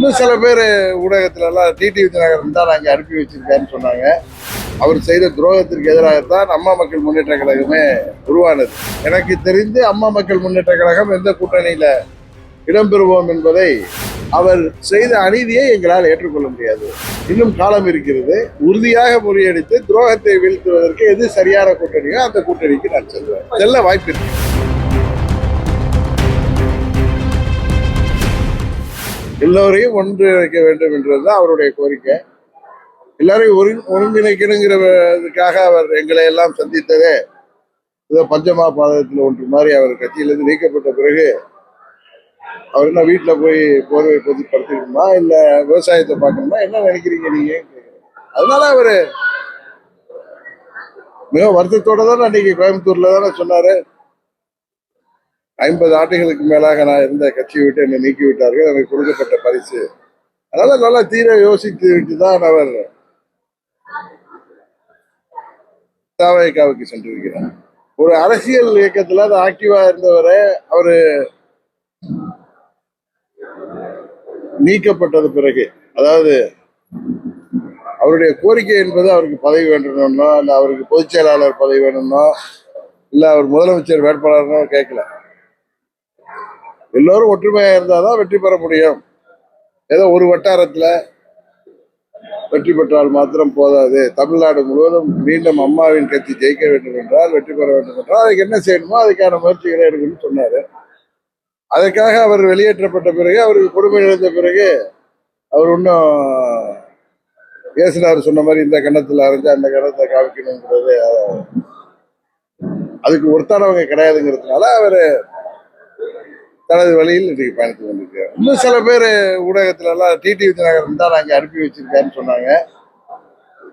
இன்னும் சில பேர் ஊடகத்துல எல்லாம் டிடி விஜயநகரம் தான் நாங்கள் அனுப்பி வச்சிருக்காருன்னு சொன்னாங்க. அவர் செய்த துரோகத்திற்கு எதிராக தான் அம்மா மக்கள் முன்னேற்ற கழகமே உருவானது. எனக்கு தெரிந்து அம்மா மக்கள் முன்னேற்ற கழகம் எந்த கூட்டணியில இடம்பெறுவோம் என்பதை அவர் செய்த அநீதியை எங்களால் ஏற்றுக்கொள்ள முடியாது. இன்னும் காலம் இருக்கிறது. உறுதியாக முறியடித்து துரோகத்தை வீழ்த்துவதற்கு எது சரியான கூட்டணியோ அந்த கூட்டணிக்கு நான் செல்வேன். செல்ல வாய்ப்பு இருக்கு எல்லோரையும் ஒன்றிணைக்க வேண்டும் என்றதுதான் அவருடைய கோரிக்கை. எல்லாரையும் ஒரு ஒருங்கிணைக்கணுங்கிறதுக்காக அவர் எங்களை எல்லாம் சந்தித்ததே ஏதோ பஞ்சமா பாதத்தில் ஒன்று மாதிரி அவர் கட்சியிலிருந்து நீக்கப்பட்ட பிறகு அவர் என்ன வீட்டில் போய் போர்வை பற்றி இல்லை விவசாயத்தை பார்க்கணுமா என்ன நினைக்கிறீங்க நீங்கள் அதனால அவர் மிக வருத்தத்தோட தானே அன்னைக்கு கோயம்புத்தூர்ல தானே சொன்னாரு. ஐம்பது ஆண்டுகளுக்கு மேலாக நான் இருந்த கட்சியை விட்டு என்னை நீக்கி விட்டார்கள் எனக்கு கொடுக்கப்பட்ட பரிசு. அதனால நல்லா தீர யோசித்து விட்டு தான் அவர் தாவகாவுக்கு சென்றிருக்கிறார். ஒரு அரசியல் இயக்கத்தில் அது ஆக்டிவா இருந்தவரை அவர் நீக்கப்பட்டது பிறகு அதாவது அவருடைய கோரிக்கை என்பது அவருக்கு பதவி வேண்டணும்னோ இல்லை அவருக்கு பொதுச் செயலாளர் பதவி வேணும்னோ இல்லை அவர் முதலமைச்சர் வேட்பாளர்னோ கேட்கல. எல்லோரும் ஒற்றுமையா இருந்தாதான் வெற்றி பெற முடியும். ஏதோ ஒரு வட்டாரத்துல வெற்றி பெற்றால் மாத்திரம் போதாது. தமிழ்நாடு முழுவதும் மீண்டும் அம்மாவின் கட்சி ஜெயிக்க வேண்டும் என்றால் வெற்றி பெற வேண்டும் என்றால் அதுக்கு என்ன செய்யணுமோ அதுக்கான முயற்சிகளை எடுக்கணும்னு சொன்னாரு. அதற்காக அவர் வெளியேற்றப்பட்ட பிறகு அவருக்கு கொடுமை இழந்த பிறகு அவர் இன்னும் இயேசுனார் சொன்ன மாதிரி இந்த கண்ணத்தில் அரைஞ்சு அந்த கண்ணத்தை காமிக்கணுங்கிறது அதுக்கு ஒருத்தானவங்க கிடையாதுங்கிறதுனால அவர் தனது வழியில் இன்றைக்கு பயணித்து கொண்டிருக்கிறார். இன்னும் சில பேர் ஊடகத்துல எல்லாம் டிடி விஜயநகரன் தான் நாங்கள் அனுப்பி வச்சிருக்காருன்னு சொன்னாங்க.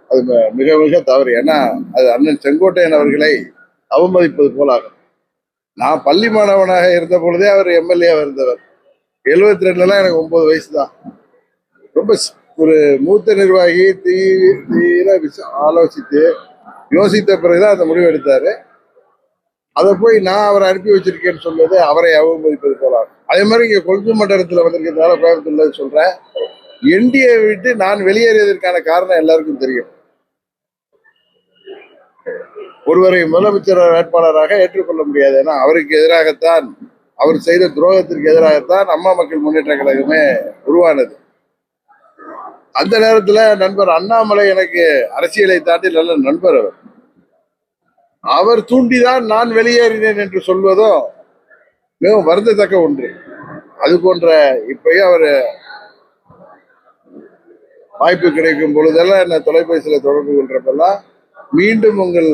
அது ம- மிக மிக தவறு. ஏன்னா அது அண்ணன் செங்கோட்டையன் அவர்களை அவமதிப்பது போலாகும். நான் பள்ளி மாணவனாக இருந்த பொழுதே அவர் எம்எல்ஏவாக இருந்தவர். எழுபத்தி ரெண்டுலாம் எனக்கு ஒன்பது வயசு தான். ரொம்ப ஒரு மூத்த நிர்வாகி தீ தீர ஆலோசித்து யோசித்த பிறகுதான் அந்த முடிவு எடுத்தாரு. அதை போய் நான் அவரை அனுப்பி வச்சிருக்கேன்னு சொல்வது அவரை அவமதிப்பது அதே மாதிரி இங்கே கொங்கு மண்டலத்தில் வந்திருக்கிறதுனால கோயம்புத்தூர்ல சொல்கிறேன் என்டிஏ விட்டு நான் வெளியேறியதற்கான காரணம் எல்லாருக்கும் தெரியும். ஒருவரை முதலமைச்சர் வேட்பாளராக ஏற்றுக்கொள்ள முடியாது. ஏன்னா அவருக்கு எதிராகத்தான் அவர் செய்த துரோகத்திற்கு எதிராகத்தான் அம்மா மக்கள் முன்னேற்ற கழகமே உருவானது. அந்த நேரத்துல நண்பர் அண்ணாமலை எனக்கு அரசியலை தாண்டி நல்ல நண்பர் அவர். அவர் தூண்டிதான் நான் வெளியேறினேன் என்று சொல்வதும் மிகவும் வருந்தத்தக்க ஒன்று. அது போன்ற இப்பயும் அவர் வாய்ப்பு கிடைக்கும் பொழுதெல்லாம் என்ன தொலைபேசியில தொடர்பு கொள்றப்பெல்லாம் மீண்டும் உங்கள்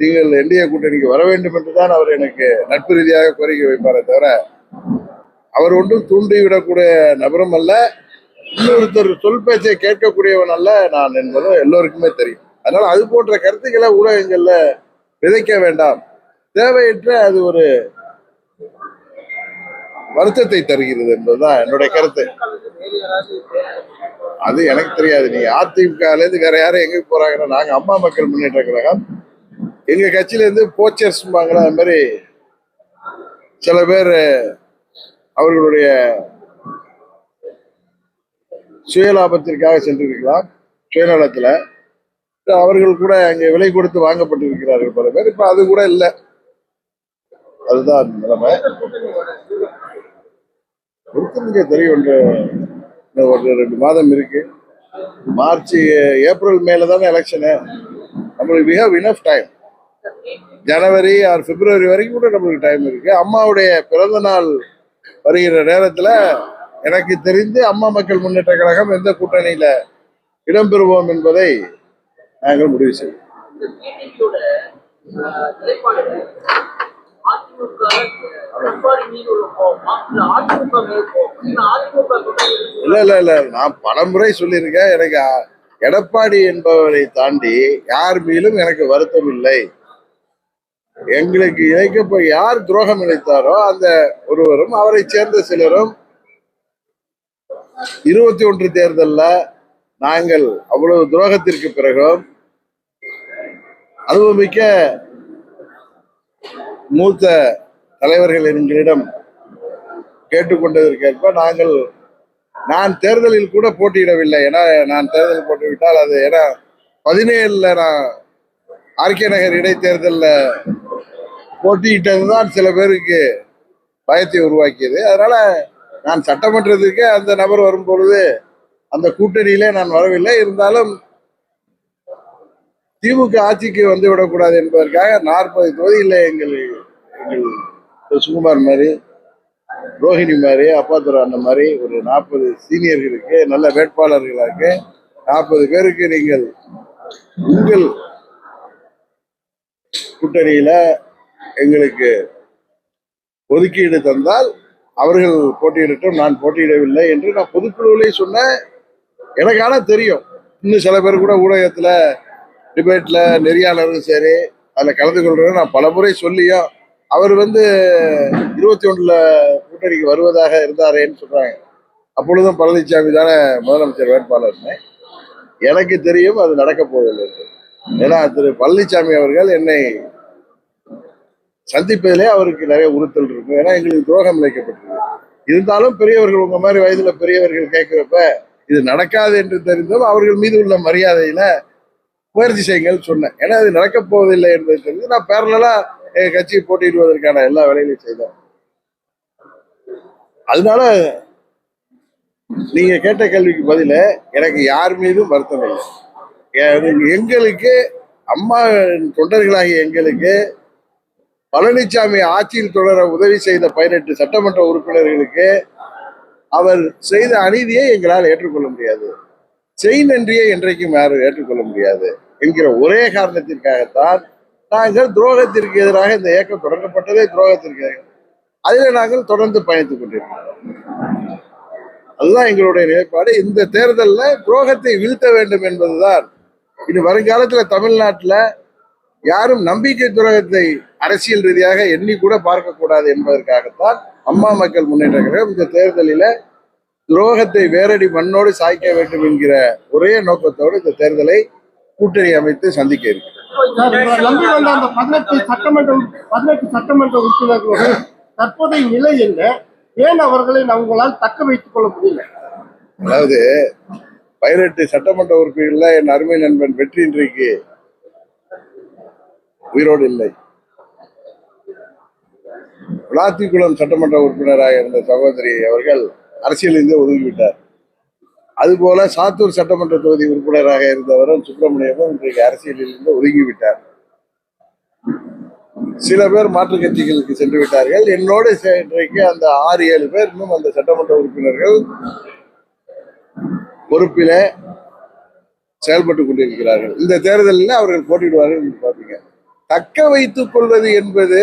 நீங்கள் என்டிஏ கூட்டணிக்கு வர வேண்டும் என்றுதான் அவர் எனக்கு நட்பு ரீதியாக கோரிக்கை வைப்பாரே தவிர அவர் ஒன்றும் தூண்டி விடக்கூடிய நபரும் அல்ல. இன்னொருத்தர் சொல் பேச்சை கேட்கக்கூடியவன் அல்ல நான் என்பதும் எல்லோருக்குமே தெரியும். அதனால அது போன்ற கருத்துக்களை ஊடகங்கள்ல விதைக்க வேண்டாம். தேவையற்ற அது ஒரு வருத்தத்தை தருகிறது என்பதுதான் என்னுடைய கருத்து. அது எனக்கு தெரியாது. நீங்க அதிமுகலேருந்து வேற யாரும் எங்க போறாங்கன்னா நாங்க அம்மா மக்கள் முன்னேற்ற கழகம். எங்க கட்சியில இருந்து போச்சர்ஸ்பாங்களா அது மாதிரி சில பேர் அவர்களுடைய சுயலாபத்திற்காக சென்றிருக்கலாம். சுயநலத்துல. அவர்கள் கூட அங்கே விலை கொடுத்து வாங்கப்பட்டிருக்கிறார்கள் பல பேர். இப்ப அது கூட இல்லை. அதுதான் நிலைமை. ஒருத்தருக்கு தெரியும் ஒன்று ஒரு ரெண்டு மாதம் இருக்கு. மார்ச் ஏப்ரல் மேல தானே எலெக்ஷனு நம்மளுக்கு we have enough time January or February வரைக்கும் கூட நம்மளுக்கு டைம் இருக்கு. அம்மாவுடைய பிறந்த நாள் வருகிற நேரத்தில் எனக்கு தெரிந்து அம்மா மக்கள் முன்னேற்ற கழகம் எந்த கூட்டணியில இடம்பெறுவோம் என்பதை நாங்கள் முடிவு செய்வோம். இல்ல இல்ல இல்ல. நான் பலமுறை சொல்லியிருக்கேன். எனக்கு எடப்பாடி என்பவரை தாண்டி யார் மேலும் எனக்கு வருத்தம் இல்லை. எங்களுக்கு இழைக்க யார் துரோகம் இழைத்தாரோ அந்த ஒருவரும் அவரை சேர்ந்த சிலரும் இருபத்தி ஒன்று தேர்தல்ல நாங்கள் அவ்வளவு துரோகத்திற்கு பிறகும் அனுபவிக்க மூத்த தலைவர்கள் எங்களிடம் கேட்டுக்கொண்டதற்கேற்ப நாங்கள் நான் தேர்தலில் கூட போட்டியிடவில்லை. ஏன்னா நான் தேர்தல் போட்டுவிட்டால் அது ஏன்னா பதினேழில் நான் ஆர்கே நகர் இடைத்தேர்தலில் போட்டியிட்டது தான் சில பேருக்கு பயத்தை உருவாக்கியது. அதனால் நான் சட்டமன்றத்திற்கே அந்த நபர் வரும் பொழுது அந்த கூட்டணியிலே நான் வரவில்லை. இருந்தாலும் திமுக ஆட்சிக்கு வந்து விடக்கூடாது என்பதற்காக நாற்பது தொகுதியில் எங்கள் எங்கள் சுகுமார் மாதிரி ரோஹிணி மாதிரி அப்பாத்துறை அந்த மாதிரி ஒரு நாற்பது சீனியர்களுக்கு நல்ல வேட்பாளர்களுக்கு நாற்பது பேருக்கு நீங்கள் உங்கள் கூட்டணியில எங்களுக்கு ஒதுக்கீடு தந்தால் அவர்கள் போட்டியிடட்டும் நான் போட்டியிடவில்லை என்று நான் பொதுக்குழுவிலே சொன்னேன். எனக்கு தெரியும். இன்னும் சில பேர் கூட ஊடகத்தில் டிபேட்ல நெறியாளரும் சரி அதில் கலந்து கொள்றேன் நான் பல முறை சொல்லியும் அவர் வந்து இருபத்தி ஒன்றில் கூட்டணிக்கு வருவதாக இருந்தாரேன்னு சொல்றாங்க. அப்பொழுதும் பழனிசாமி தானே முதலமைச்சர் வேட்பாளர்னு. எனக்கு தெரியும் அது நடக்க போவதில்லை ஏன்னா திரு பழனிசாமி அவர்கள் என்னை சந்திப்பதிலே அவருக்கு நிறைய உறுத்தல் இருக்கும் ஏன்னா எங்களுக்கு துரோகம் இழைக்கப்பட்டிருக்கு இருந்தாலும் பெரியவர்கள் உங்க மாதிரி வயதுல பெரியவர்கள் கேட்கிறப்ப இது நடக்காது என்று தெரிந்தும் அவர்கள் மீது உள்ள மரியாதையில முயற்சி செய்யுங்கள் சொன்னேன். ஏன்னா இது நடக்கப் போவதில்லை என்பது தெரிஞ்சு நான் பேரலா எங்க கட்சியை போட்டியிடுவதற்கான எல்லா வேலைகளையும் செய்தேன். அதனால நீங்க கேட்ட கேள்விக்கு பதில எனக்கு யார் மீதும் வருத்தம் இல்லை. எங்களுக்கு அம்மா தொண்டர்களாகிய எங்களுக்கு பழனிசாமி ஆட்சியில் தொடர உதவி செய்த பதினெட்டு சட்டமன்ற உறுப்பினர்களுக்கு அவர் செய்த அநீதியை எங்களால் ஏற்றுக்கொள்ள முடியாது. செய் நன்றியை என்றைக்கும் யாரும் ஏற்றுக்கொள்ள முடியாது. என்கிற ஒரே காரணத்திற்காகத்தான் நாங்கள் துரோகத்திற்கு எதிராக இந்த இயக்கம் தொடங்கப்பட்டதே துரோகத்திற்கு அதில் நாங்கள் தொடர்ந்து பயணித்துக் கொண்டிருக்கிறோம். அதுதான் எங்களுடைய நிலைப்பாடு. இந்த தேர்தலில் துரோகத்தை வீழ்த்த வேண்டும் என்பதுதான் இனி வருங்காலத்துல தமிழ்நாட்டுல யாரும் நம்பிக்கை துரோகத்தை அரசியல் ரீதியாக எண்ணி கூட பார்க்கக்கூடாது என்பதற்காகத்தான் அம்மா மக்கள் முன்னேற்ற கழகம் இந்த தேர்தலில துரோகத்தை வேரடி மண்ணோடு சாய்க்க வேண்டும் என்கிற ஒரே நோக்கத்தோடு இந்த தேர்தலை கூட்டணி அமைத்து சந்திக்க இருக்கு. சட்டமன்ற பதினெட்டு சட்டமன்ற உறுப்பினர்களுடைய தற்போதைய நிலை என்ன? ஏன் அவர்களை உங்களால் தக்க வைத்துக் கொள்ள முடியல? அதாவது பதினெட்டு சட்டமன்ற உறுப்பினர்கள்ல என் அருமை நண்பன் வெற்றி இன்றைக்கு உயிரோடு இல்லை. விளாத்திக்குளம் சட்டமன்ற உறுப்பினராக இருந்த சகோதரி அவர்கள் அரசியலிருந்து ஒதுங்கிவிட்டார். அதுபோல சாத்தூர் சட்டமன்ற தொகுதி உறுப்பினராக இருந்தவரும் சுப்பிரமணியமும் இன்றைக்கு அரசியலில் இருந்து ஒதுங்கிவிட்டார். சில பேர் மாற்றுக் கட்சிகளுக்கு சென்று விட்டார்கள். என்னோடு இன்றைக்கு அந்த ஆறு ஏழு பேர் இன்னும் அந்த சட்டமன்ற உறுப்பினர்கள் பொறுப்பிலே செயல்பட்டு கொண்டிருக்கிறார்கள். இந்த தேர்தலில் அவர்கள் போட்டியிடுவார்கள் என்று பார்ப்பீங்க. தக்க வைத்துக் கொள்வது என்பது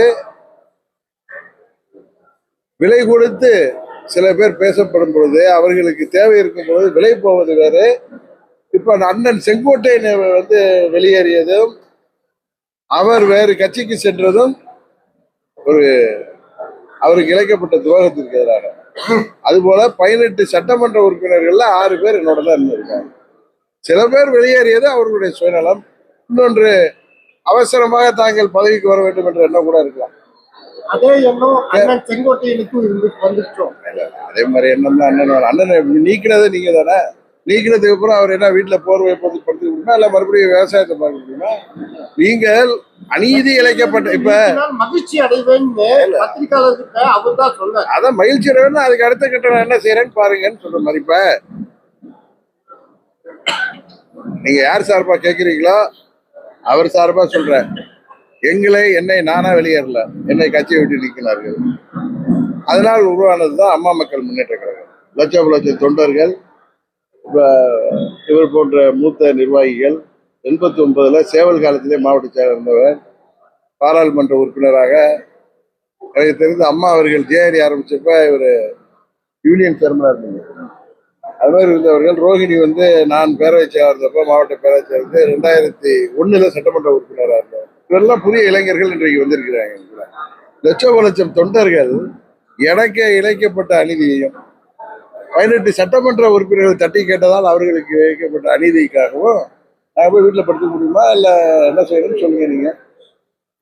விலை கொடுத்து சில பேர் பேசப்படும் பொழுது அவர்களுக்கு தேவை இருக்கும் பொழுது விலை போவது வேறு. இப்ப அண்ணன் செங்கோட்டையன் வந்து வெளியேறியதும் அவர் வேறு கட்சிக்கு சென்றதும் ஒரு அவருக்கு இழைக்கப்பட்ட துரோகத்திற்கு எதிராக. அதுபோல பதினெட்டு சட்டமன்ற உறுப்பினர்கள்ல ஆறு பேர் என்னோட தான் இருந்திருக்காங்க. சில பேர் வெளியேறியது அவர்களுடைய சுயநலம். இன்னொன்று அவசரமாக தாங்கள் பதவிக்கு வர வேண்டும் என்ற எண்ணம் கூட இருக்கலாம். அதே எண்ணம் அண்ணன் செங்கோட்டையனுக்கும் இருந்து வந்துட்டோம். அதே மாதிரி எண்ணம் தான் அண்ணன் அண்ணனை நீக்கினதே நீங்க தானே? நீக்கினதுக்கு அப்புறம் அவர் என்ன வீட்டுல போர்வை படுத்து இல்ல மறுபடியும் விவசாயத்தை பார்க்க முடியுமா? நீங்கள் அநீதி இழைக்கப்பட்ட இப்ப மகிழ்ச்சி அடைவேன்னு பத்திரிகையாளர்கிட்ட அவர் தான் சொன்னார். அதான் மகிழ்ச்சி அடைவேன்னா அதுக்கு அடுத்த கட்டம் நான் என்ன செய்யறேன்னு பாருங்கன்னு சொல்ற மாதிரி இப்ப. நீங்க யார் சார்பா கேக்குறீங்களோ அவர் சார்பா சொல்றேன். எங்களை என்னை நானா வெளியேறல. என்னை கட்சியை விட்டு நிற்கிறார்கள் அதனால் உருவானதுதான் அம்மா மக்கள் முன்னேற்ற கழகம். லட்சம் லட்சம் தொண்டர்கள் இவர் போன்ற மூத்த நிர்வாகிகள் எண்பத்தி ஒன்பதுல சேவல் காலத்திலே மாவட்ட செயலர் இருந்தவர் பாராளுமன்ற உறுப்பினராக எனக்கு தெரிந்து அம்மா அவர்கள் ஜேஆரி ஆரம்பிச்சப்ப இவர் யூனியன் சேர்மனாக இருந்தாங்க அது மாதிரி இருந்தவர்கள் ரோஹிணி வந்து நான் பேரவை செயலர் இருந்தப்ப மாவட்ட பேரவை செயலர் ரெண்டாயிரத்தி ஒன்னுல சட்டமன்ற உறுப்பினராக இருந்தவர் இவரெல்லாம் புதிய இளைஞர்கள் இன்றைக்கு வந்திருக்கிறாங்க எங்க கூட. லட்சம் தொண்டர்கள் எனக்கே இழைக்கப்பட்ட அநீதியையும் பதினெட்டு சட்டமன்ற உறுப்பினர்கள் தட்டி கேட்டதால் அவர்களுக்கு இழைக்கப்பட்ட அநீதிக்காகவும் நான் போய் வீட்டில் படுத்த முடியுமா? இல்லை என்ன செய்யணும்னு சொல்லுங்க நீங்கள்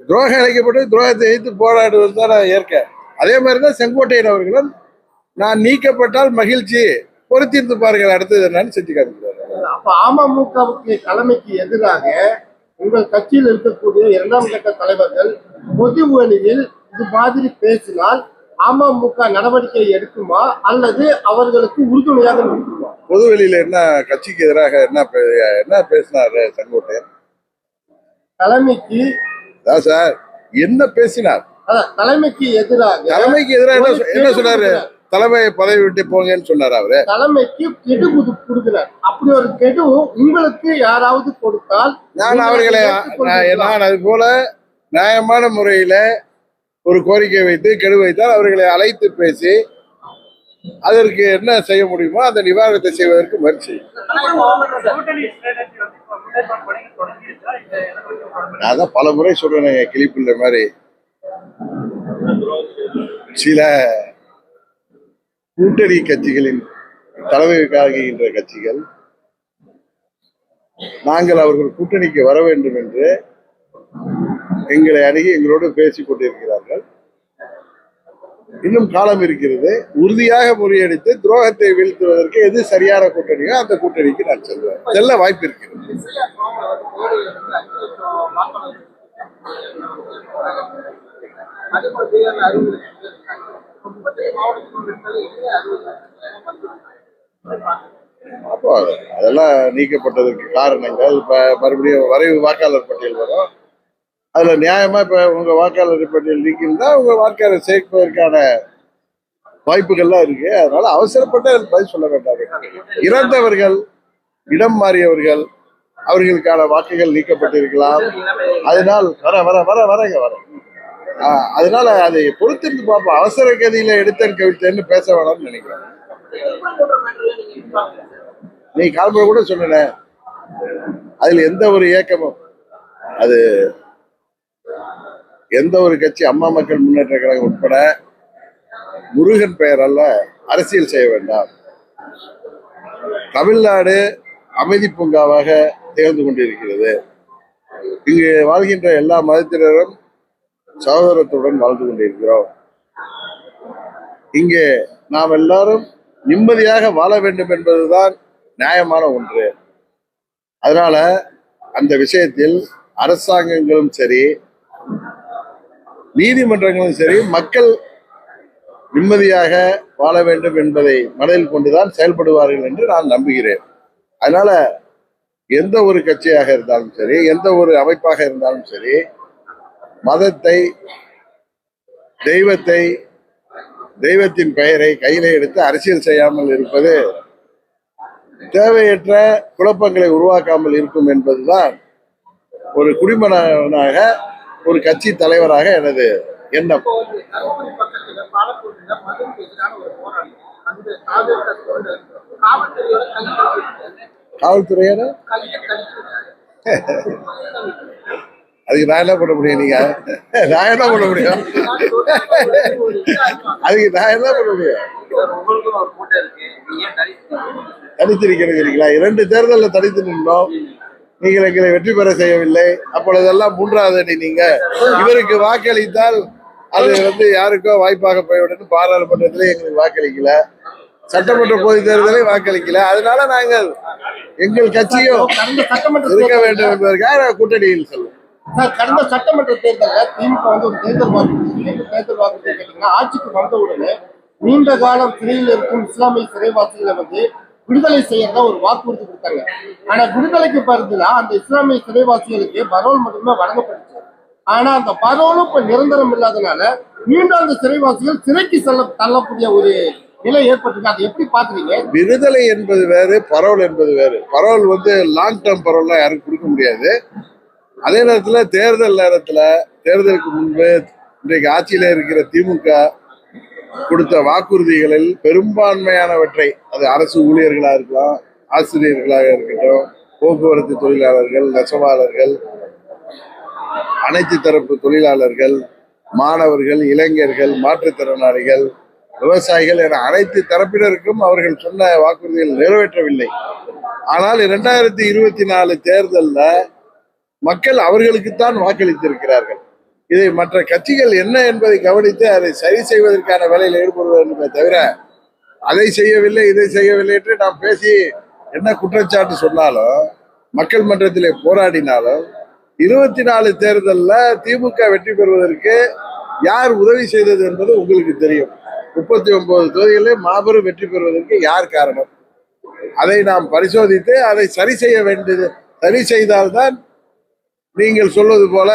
துரோகம் இழைக்கப்பட்டு துரோகத்தை எதிர்த்து போராடுவது தான் நான் ஏற்க அதே மாதிரி தான் செங்கோட்டையன் அவர்களும் நான் நீக்கப்பட்டால் மகிழ்ச்சி பொறுத்திருந்து பாருங்கள் அடுத்தது என்னன்னு செஞ்சு காமிக்கிறார் அப்ப அமமுகவுக்கு தலைமைக்கு எதிராக உங்கள் கட்சியில் இருக்கக்கூடிய இரண்டாம் கட்ட தலைவர்கள் பொது வழியில் இது மாதிரி பேசினால் அமமுக நடவடிக்கை எடுக்குமா? அல்லது அவர்களுக்கு உறுதுணையாக இருக்குமா பொதுவெளியில என்ன கட்சிக்கு எதிராக என்ன என்ன பேசினாரு செங்கோட்டையன் தலைமைக்கு சார். என்ன பேசினார்? தலைமைக்கு எதிராக தலைமைக்கு எதிராக என்ன சொன்னாரு? தலைமை பதவி விட்டு போங்கன்னு சொன்னாரு அவரு. தலைமைக்கு கெடு குடு- கொடுக்கிறார். அப்படி ஒரு கெடு உங்களுக்கு யாராவது கொடுத்தால் நான் அவர்களை நான் அது போல நியாயமான முறையில ஒரு கோரிக்கை வைத்து கெடு வைத்தால் அவர்களை அழைத்து பேசி அதற்கு என்ன செய்ய முடியுமோ அந்த நிவாரணத்தை செய்வதற்கு முயற்சி நான் தான் பல முறை சொல்றேன் கிளிப்பிள்ள மாதிரி. சில கூட்டணி கட்சிகளின் தலைமைக்காகின்ற கட்சிகள் நாங்கள் அவர்கள் கூட்டணிக்கு வர வேண்டும் என்று எங்களை அணுகி எங்களோடு பேசிக் கொண்டிருக்கிறார்கள். இன்னும் காலம் இருக்கிறது. உறுதியாக முறியடித்து துரோகத்தை வீழ்த்துவதற்கு எது சரியான கூட்டணியோ அந்த கூட்டணிக்கு நான் செல்வேன். செல்ல வாய்ப்பு இருக்கிறது. அதே அப்போ அதெல்லாம் நீக்கப்பட்டதற்கு காரணங்கள். இப்போ மறுபடியும் வரைவு வாக்காளர் பட்டியல் வரும். அதுல நியாயமா இப்ப உங்க வாக்காளர் பட்டியல் நீக்கியிருந்தா உங்க வாக்காளர் சேர்ப்பதற்கான வாய்ப்புகள்லாம் இருக்கு. அதனால அவசரப்பட்டு அதுக்கு பதில் சொல்ல வேண்டாம். இறந்தவர்கள் இடம் மாறியவர்கள் அவர்களுக்கான வாக்குகள் நீக்கப்பட்டிருக்கலாம். அதனால் வர வர வர வரங்க வரேன் அதனால அதை பொறுத்திருந்து பார்ப்போம். அவசர கதியில எடுத்தேன் கவிழ்த்தேன்னு பேச வேணாம்னு நினைக்கிறேன். நீ கால்புற கூட சொன்ன அதுல எந்த ஒரு இயக்கமும் அது எந்த ஒரு கட்சி அம்மா மக்கள் முன்னேற்ற கழகம் உட்பட முருகன் பெயரால அரசியல் செய்ய வேண்டாம். தமிழ்நாடு அமைதி பூங்காவாக திகழ்ந்து கொண்டிருக்கிறது. இங்கு வாழ்கின்ற எல்லா மதத்தினரும் சகோதரத்துடன் வாழ்ந்து கொண்டிருக்கிறோம். இங்கே நாம் எல்லாரும் நிம்மதியாக வாழ வேண்டும் என்பதுதான் நியாயமான ஒன்று. அதனால அந்த விஷயத்தில் அரசாங்கங்களும் சரி நீதிமன்றங்களும் சரி மக்கள் நிம்மதியாக வாழ வேண்டும் என்பதை மனதில் கொண்டுதான் செயல்படுவார்கள் என்று நான் நம்புகிறேன். அதனால எந்த ஒரு கட்சியாக இருந்தாலும் சரி எந்த ஒரு அமைப்பாக இருந்தாலும் சரி மதத்தை தெய்வத்தை தெய்வத்தின் பெயரை கையில எடுத்து அரசியல் செய்யாமல் இருப்பது தேவையற்ற குழப்பங்களை உருவாக்காமல் இருக்கும் என்பதுதான் ஒரு குடிமகனாக ஒரு கட்சி தலைவராக எனது எண்ணம். காவல்துறையான அதுக்கு நான் என்ன பண்ண முடியும் நீங்க? நான் என்ன பண்ண முடியும்? அதுக்கு நான் என்ன பண்ண முடியும்? தனித்திருக்கிறீங்களா இரண்டு தேர்தலில் தனித்து நின்றோம். நீங்கள் எங்களை வெற்றி பெற செய்யவில்லை. அப்பொழுதெல்லாம் மூன்றாவது அணி நீங்க. இவருக்கு வாக்களித்தால் அது வந்து யாருக்கோ வாய்ப்பாக போய்விடும். பாராளுமன்றத்திலே எங்களுக்கு வாக்களிக்கல. சட்டமன்ற பொதுத் தேர்தலை வாக்களிக்கல. அதனால நாங்கள் எங்கள் கட்சியும் இருக்க வேண்டும் என்பதற்காக கூட்டணியில் செல்வோம். சார் கடந்த சட்டமன்ற தேர்தலில் திமுக வந்து ஒரு தேர்தல் வாக்கு தேர்தல் வாக்கு கேட்டீங்கன்னா ஆட்சிக்கு வந்த உடனே நீண்ட காலம் சிறையில் இருக்கும் இஸ்லாமிய சிறைவாசிகளை வந்து விடுதலை செய்யறதா ஒரு வாக்குறுதி கொடுத்தாங்க. ஆனா விடுதலைக்கு பதிலா அந்த இஸ்லாமிய சிறைவாசிகளுக்கு பரோல் மட்டுமே வழங்கப்பட்டுச்சு. ஆனா அந்த பரோலும் இப்ப நிரந்தரம் இல்லாதனால மீண்டும் அந்த சிறைவாசிகள் சிறைக்கு செல்ல தள்ளக்கூடிய ஒரு நிலை ஏற்பட்டிருக்கு. அதை எப்படி பாக்குறீங்க விடுதலை என்பது வேறு பரோல் என்பது வேறு. பரோல் வந்து லாங் டேர்ம் பரோல்லாம் யாருக்கும் கொடுக்க முடியாது. அதே நேரத்தில் தேர்தல் நேரத்துல தேர்தலுக்கு முன்பு இன்றைக்கு ஆட்சியில இருக்கிற திமுக கொடுத்த வாக்குறுதிகளில் பெரும்பான்மையானவற்றை அது அரசு ஊழியர்களாக இருக்கலாம் ஆசிரியர்களாக இருக்கட்டும் போக்குவரத்து தொழிலாளர்கள் நெசவாளர்கள் அனைத்து தரப்பு தொழிலாளர்கள் மாணவர்கள் இளைஞர்கள் மாற்றுத்திறனாளிகள் விவசாயிகள் என அனைத்து தரப்பினருக்கும் அவர்கள் சொன்ன வாக்குறுதிகள் நிறைவேற்றவில்லை. ஆனால் இரண்டாயிரத்தி இருபத்தி நாலு தேர்தலில் மக்கள் அவர்களுக்குத்தான் வாக்களித்திருக்கிறார்கள். இதை மற்ற கட்சிகள் என்ன என்பதை கவனித்து அதை சரி செய்வதற்கான வேலையில் ஈடுபடுவதே தவிர அதை செய்யவில்லை இதை செய்யவில்லை என்று நாம் பேசி என்ன குற்றச்சாட்டு சொன்னாலும் மக்கள் மன்றத்திலே போராடினாலும் இருபத்தி நாலு தேர்தலில் திமுக வெற்றி பெறுவதற்கு யார் உதவி செய்தது என்பது உங்களுக்கு தெரியும். முப்பத்தி ஒன்பது தொகுதிகளில் மாபெரும் வெற்றி பெறுவதற்கு யார் காரணம்? அதை நாம் பரிசோதித்து அதை சரி செய்ய வேண்டியது சரி செய்தால்தான் நீங்கள் சொல்வது போல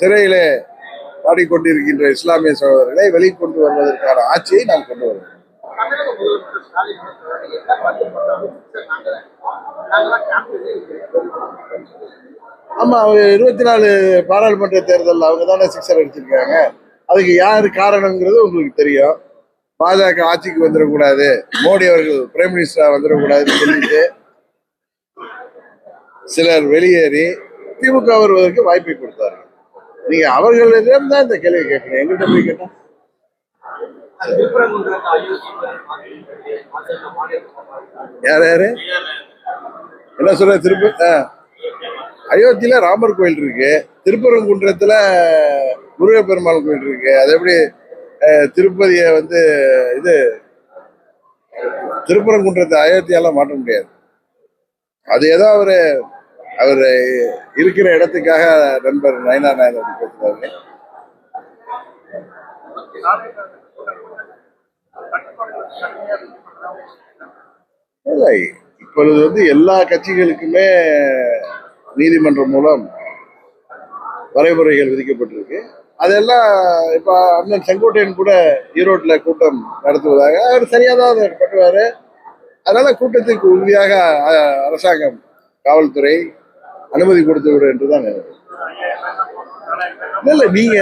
சிறையிலே பாடிக்கொண்டிருக்கின்ற இஸ்லாமிய சகோதரர்களை வெளிக்கொண்டு வருவதற்கான ஆட்சியை நாம் கொண்டு வருவோம் ஆமா அவங்க இருபத்தி நாலு பாராளுமன்ற தேர்தலில் அவங்க தானே சிக்ஸர் அடிச்சிருக்காங்க. அதுக்கு யார் காரணங்கிறது உங்களுக்கு தெரியும். பாஜக ஆட்சிக்கு வந்துடக்கூடாது. மோடி அவர்கள் பிரைம் மினிஸ்டரா வந்துடக்கூடாதுன்னு சொல்லிட்டு சிலர் வெளியேறி திமுக வருவதற்கு வாய்ப்பை கொடுத்தார்கள். நீங்க அவர்களிடம் தான் இந்த கேள்வி கேட்கணும் எங்கிட்ட போய் கேட்டா? யார் யாரு? என்ன சொல்ற திருப்பி. அயோத்தியில ராமர் கோயில் இருக்கு. திருப்பரங்குன்றத்துல முருகப்பெருமாள் கோயில் இருக்கு. அது எப்படி திருப்பதியை வந்து இது திருப்பரங்குன்றத்தை அயோத்தியால மாற்ற முடியாது. அது ஏதோ அவரு அவர் இருக்கிற இடத்துக்காக நண்பர் நயனா நாயர் பேசுறாரு. இல்லை இப்பொழுது வந்து எல்லா கட்சிகளுக்குமே நீதிமன்றம் மூலம் வரைமுறைகள் விதிக்கப்பட்டிருக்கு. அதெல்லாம் இப்ப அண்ணன் செங்கோட்டையன் கூட ஈரோட்டில் கூட்டம் நடத்துவதாக அவர் சரியா தான் அதை அதனால கூட்டத்திற்கு உறுதியாக அரசாங்கம் காவல்துறை அனுமதி கொடுத்து விடும் என்றுதான் இல்ல நீங்க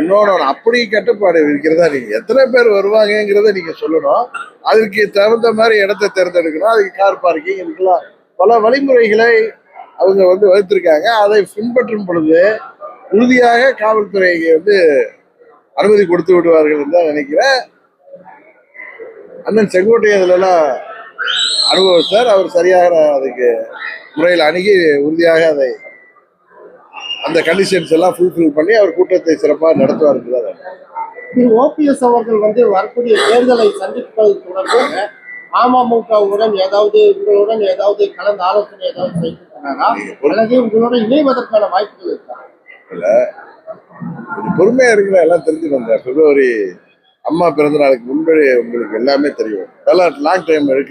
என்னோட அப்படி கட்டுப்பாடு இருக்கிறதா நீங்க எத்தனை பேர் வருவாங்கங்கிறத நீங்க சொல்லணும். அதுக்கு தகுந்த மாதிரி இடத்தை தேர்ந்தெடுக்கணும். அதுக்கு கார் பார்க்கிங் இதுக்கெல்லாம் பல வழிமுறைகளை அவங்க வந்து வகுத்திருக்காங்க. அதை பின்பற்றும் பொழுது உறுதியாக காவல்துறை வந்து அனுமதி கொடுத்து விடுவார்கள் தான் நினைக்கிறேன். அண்ணன் செங்கோட்டையன் இதுலலாம் அனுபவித்தார் அவர் சரியாக அதுக்கு முறையில் அணுகி உறுதியாக அதை அந்த கண்டிஷன்ஸ் எல்லாம் ஃபுல்ஃபில் பண்ணி அவர் கூட்டத்தை சிறப்பாக நடத்துவார் தான். திரு. ஓபிஎஸ் அவர்கள் வந்து வரக்கூடிய தேர்தலை சந்திப்பது தொடர்பாக அமமுகவுடன் ஏதாவது உங்களுடன் ஏதாவது கலந்து ஆலோசனை ஏதாவது செய்திருக்கிறாரா? அல்லது உங்களோட இணைவதற்கான வாய்ப்புகள் இருக்கா? கொஞ்சம் பொறுமையா இருக்கிற எல்லாம் தெரிஞ்சுக்கோங்க. பிப்ரவரி அம்மா பிறந்த நாளுக்கு முன்பே உங்களுக்கு எல்லாமே தெரியும். லாங் டைம் இருக்கு